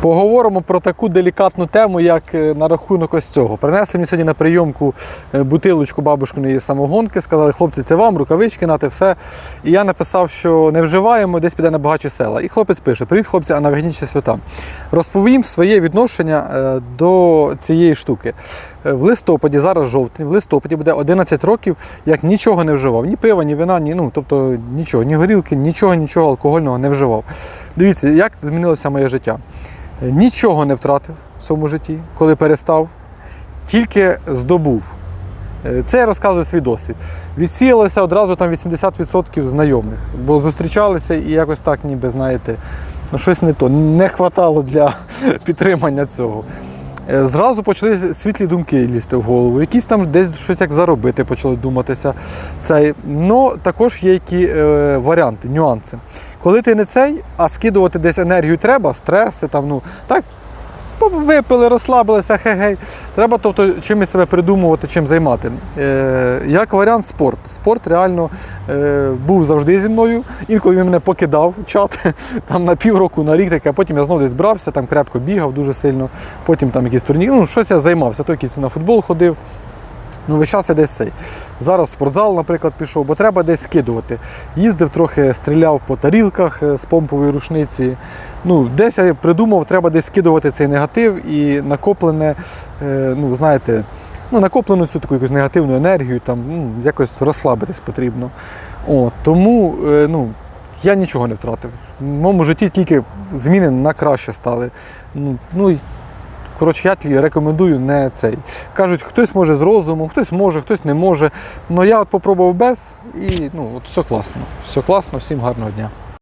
Поговоримо про таку делікатну тему, як е, на рахунок ось цього. Принесли мені сьогодні на прийомку е, бутилочку бабушкиної самогонки, сказали, хлопці, це вам, рукавички, нате все. І я написав, що не вживаємо, десь піде на багачі села. І хлопець пише: Привіт, хлопці, а на вигнічі свята. Розповім своє відношення е, до цієї штуки. В листопаді, зараз жовтень, в листопаді буде 11 років, як нічого не вживав. Ні пива, ні вина, ні, ну, тобто нічого, ні горілки, нічого, нічого алкогольного не вживав. Дивіться, як змінилося моє життя. Е, Нічого не втратив в своєму житті, коли перестав, тільки здобув. Е, Це я розказую свій досвід. Відсіялося одразу там 80% знайомих, бо зустрічалися і якось так, ніби знаєте, ну щось не то. Не хватало для підтримання цього. Е, Зразу почали світлі думки лізти в голову. Якісь там десь щось як заробити почали думатися. Цей. Но також є які е, варіанти, нюанси. Коли ти не цей, а скидувати десь енергію треба, стреси, там, ну, так, випили, розслабилися, хе-гей. Треба тобто, чимось себе придумувати, чим займати. Е, як варіант спорт. Спорт реально е, був завжди зі мною. Інколи він мене покидав чат там на півроку, на рік таке, а потім я знову десь брався, там крепко бігав дуже сильно, потім там якісь турніри. Ну, щось я займався, то якийсь на футбол ходив. Ну, весь час я десь цей. Зараз в спортзал, наприклад, пішов, бо треба десь скидувати. Їздив трохи, стріляв по тарілках е, з помпової рушниці. Ну, десь я придумав, треба десь скидувати цей негатив і накоплене, е, ну, знаєте, ну, накоплену цю таку якусь негативну енергію, там, ну, якось розслабитись потрібно. О, тому е, ну, я нічого не втратив. В моєму житті тільки зміни на краще стали. Ну, ну, Коротше, я тлі рекомендую не цей. Кажуть, хтось може з розуму, хтось може, хтось не може. Ну я от попробував без і ну, от все класно. Все класно, всім гарного дня.